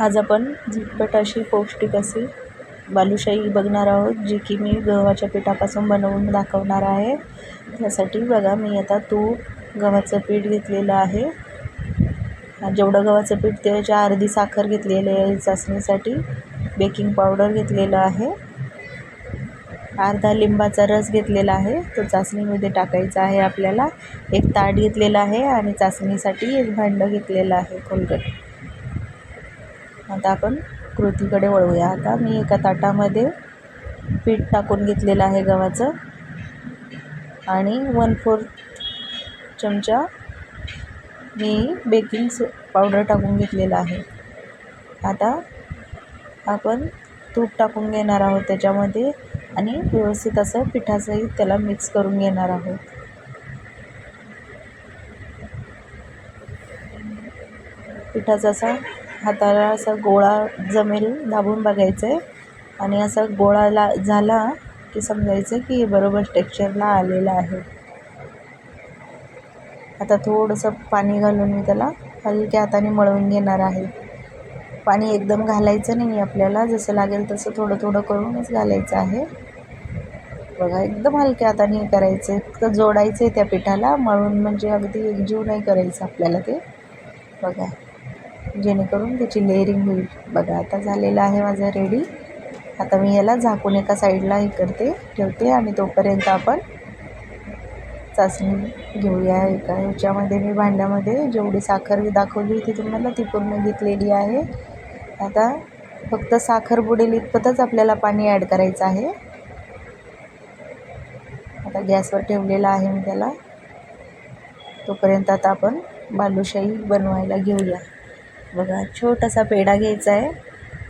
आज आपण झटपट अशी पौष्टिक अशी बालुशाही बघणार आहोत जी की मी गव्हाच्या पिठापासून बनवून दाखवणार आहे. त्यासाठी बघा मी आता तूप गव्हाचं पीठ घेतलेलं आहे. जेवढं गव्हाचं पीठ त्याच्या अर्धी साखर घेतलेली आहे चाचणीसाठी बेकिंग पावडर घेतलेलं आहे. अर्धा लिंबाचा रस घेतलेला आहे तो चाचणीमध्ये टाकायचा आहे आपल्याला. एक ताट घेतलेला आहे आणि चाचणीसाठी एक भांडं घेतलेलं आहे खोलगट. आता आपण कृतीकडे वळूया. आता मी एका ताटामध्ये पीठ टाकून घेतलेलं आहे गव्हाचं. आणि वन फोर्थ चमचा मी बेकिंग पावडर टाकून घेतलेलं आहे. आता आपण तूप टाकून घेणार आहोत त्याच्यामध्ये आणि व्यवस्थित असं पिठासहित त्याला मिक्स करून घेणार आहोत. पिठाचा असा हाताला असा गोळा जमेल दाबून बघायचं. आहे आणि असा गोळा ला झाला की समजायचं की हे बरोबर टेक्स्चरला आलेलं आहे. आता थोडंसं पाणी घालून मी त्याला हलक्या हाताने मळवून घेणार आहे. पाणी एकदम घालायचं नाही आपल्याला जसं लागेल तसं थोडं थोडं करूनच घालायचं आहे. बघा एकदम हलक्या हाताने हे करायचं. आहे फक्त जोडायचं आहे त्या पिठाला मळून म्हणजे अगदी एकजीव नाही करायचं आपल्याला ते. बघा. जेणेकरून त्याची लेअरिंग होईल. बघा आता झालेलं आहे माझं रेडी आता मी याला झाकून एका साईडला हे करते ठेवते आणि तोपर्यंत आपण चाचणी घेऊया एका. ह्याच्यामध्ये मी भांड्यामध्ये जेवढी साखर दाखवली होती तुम्हाला ती पूर्ण घेतलेली आहे. आता फक्त साखर बुडेल इतपतच आपल्याला पाणी ॲड करायचं आहे. आता गॅसवर ठेवलेला आहे मी त्याला. तोपर्यंत आता आपण बालुशाही बनवायला घेऊया. बघा छोटासा पेढा घ्यायचा आहे.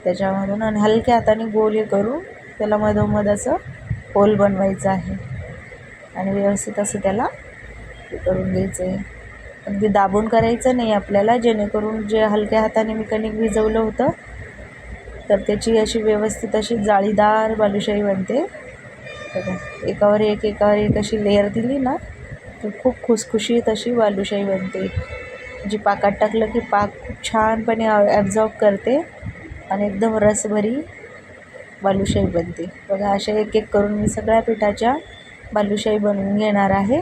त्याच्यामधून आणि हलक्या हाताने गोल हे करून त्याला मधोमध असं होल बनवायचं आहे. आणि व्यवस्थित असं त्याला करून घ्यायचं आहे. अगदी दाबून करायचं नाही आपल्याला. जेणेकरून जे हलक्या हाताने मी कणिक भिजवलं होतं तर त्याची अशी व्यवस्थित अशी जाळीदार बालुशाही बनते. बघा एकावर एक एकावर एक अशी लेअर दिली ना तर खूप खुसखुशीत अशी बालुशाही बनते. जी पाकात टाकलं की पाक खूप छानपणे ॲब्झॉर्ब करते आणि एकदम रसभरी बालुशाही बनते. बघा अशा एक एक करून मी सगळ्या पिठाच्या बालुशाही बनवून घेणार आहे.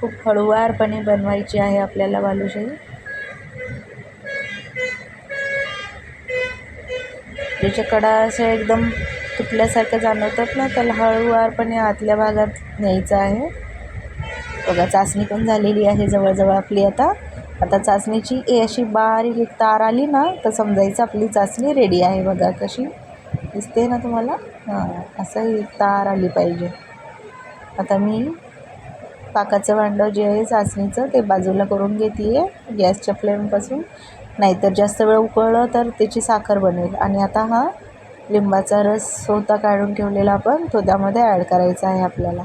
खूप हळूवारपणे बनवायची आहे आपल्याला बालुशाही. ज्याच्या कडा असं एकदम तुटल्यासारखं जाणवतात ना त्याला हळूवारपणे आतल्या भागात न्यायचं आहे. बघा चाचणी पण झालेली आहे जवळजवळ आपली आता. आता चाचणीची ए अशी बारीक एक तार आली ना तर समजायचं आपली चाचणी रेडी आहे बघा कशी. दिसते ना तुम्हाला? हां असं एक तार आली पाहिजे. आता मी पाकाचं भांडं जे आहे चाचणीचं ते बाजूला करून घेते आहे गॅसच्या फ्लेमपासून. नाहीतर जास्त वेळ उकळलं तर त्याची साखर बनेल. आणि आता हा लिंबाचा रस होता काढून ठेवलेला आपण तो त्यामध्ये ॲड करायचा आहे आपल्याला.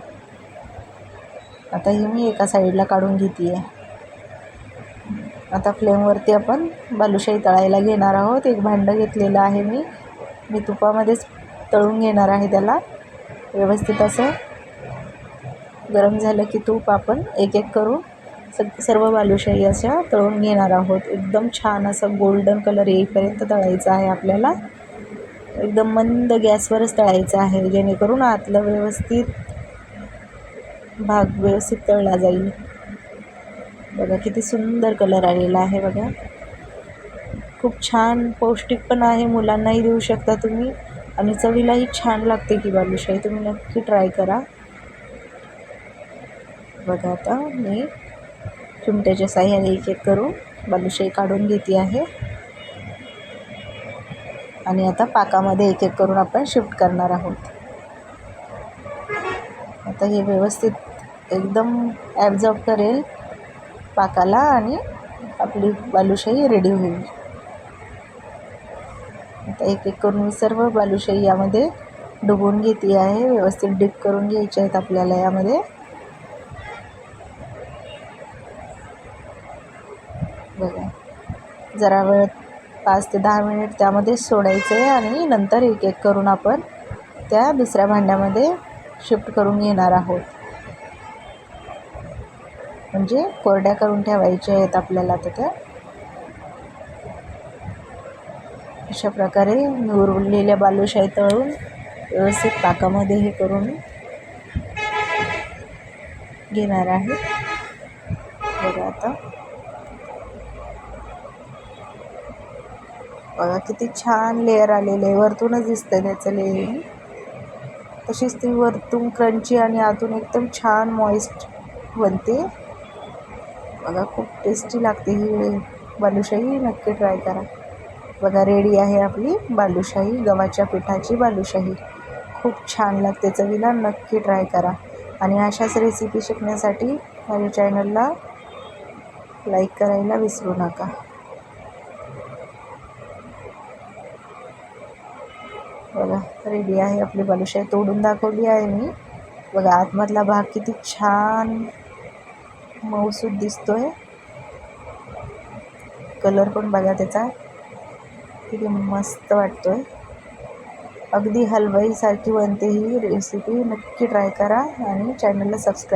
आता ही मी एका साईडला काढून घेते आहे आता फ्लेमवरती आपण बालुशाही तळायला घेणार आहोत. एक भांडं घेतलेलं आहे मी. मी तुपामध्येच तळून घेणार आहे त्याला. व्यवस्थित असं गरम झालं की तूप आपण एक एक करून सग सर्व बालुशाही अशा तळून घेणार आहोत. एकदम छान असं गोल्डन कलर येईपर्यंत तळायचं आहे आपल्याला. एकदम मंद गॅसवरच तळायचं आहे. जेणेकरून आतलं व्यवस्थित भाग व्यवस्थित तळला जाईल. बघा किती सुंदर कलर आलेला आहे बघा. खूप छान पौष्टिक पण आहे मुलांनाही देऊ शकता तुम्ही. आणि चवीलाही छान लागते की बालुशाही तुम्ही नक्की ट्राय करा. बघा आता मी चिमट्याच्या साह्याने एक एक करून बालुशाही काढून घेते आहे. आणि आता पाकामध्ये एक एक करून आपण शिफ्ट करणार आहोत. आता हे व्यवस्थित एकदम ॲब्झॉर्ब करेल पाकाला आणि आपली बालुशाही रेडी होईल. आता एक एक करून मी सर्व बालुशाही यामध्ये डुबवून घेतली आहे. व्यवस्थित डिप करून घ्यायचे आहेत आपल्याला यामध्ये. बघा. जरा वेळ पाच ते दहा मिनिट त्यामध्ये सोडायचं आहे आणि नंतर एक एक करून आपण त्या दुसऱ्या भांड्यामध्ये शिफ्ट करून घेणार आहोत. म्हणजे कोरड्या करून ठेवायच्या आहेत आपल्याला आता त्या. अशा प्रकारे मी उरलेल्या बालुशाही तळून व्यवस्थित पाकामध्ये हे करून घेणार आहे. बघा आता. बघा किती छान लेअर आलेले आहे. वरतूनच दिसतंय त्याचं लेअरिंग तशीच ती वरतून क्रंची आणि आतून एकदम छान मॉइस्ट बनते. बघा खूप टेस्टी लागते ही बालुशाही. नक्की ट्राय करा. बघा रेडी आहे आपली बालुशाही गव्हाच्या पिठाची बालुशाही. खूप छान लागते चवीला नक्की ट्राय करा. आणि अशाच रेसिपी शिकण्यासाठी माझ्या चॅनलला लाईक करायला विसरू नका. बघा रेडी आहे आपली बालुशाही. तोडून दाखवली आहे मी. बघा आतमधला भाग किती छान मऊसूद दिसतोय. कलर पण बघा त्याचा. किती मस्त वाटतोय. अगदी हलवाईसारखी बनते ही रेसिपी नक्की ट्राय करा आणि चॅनलला सबस्क्राईब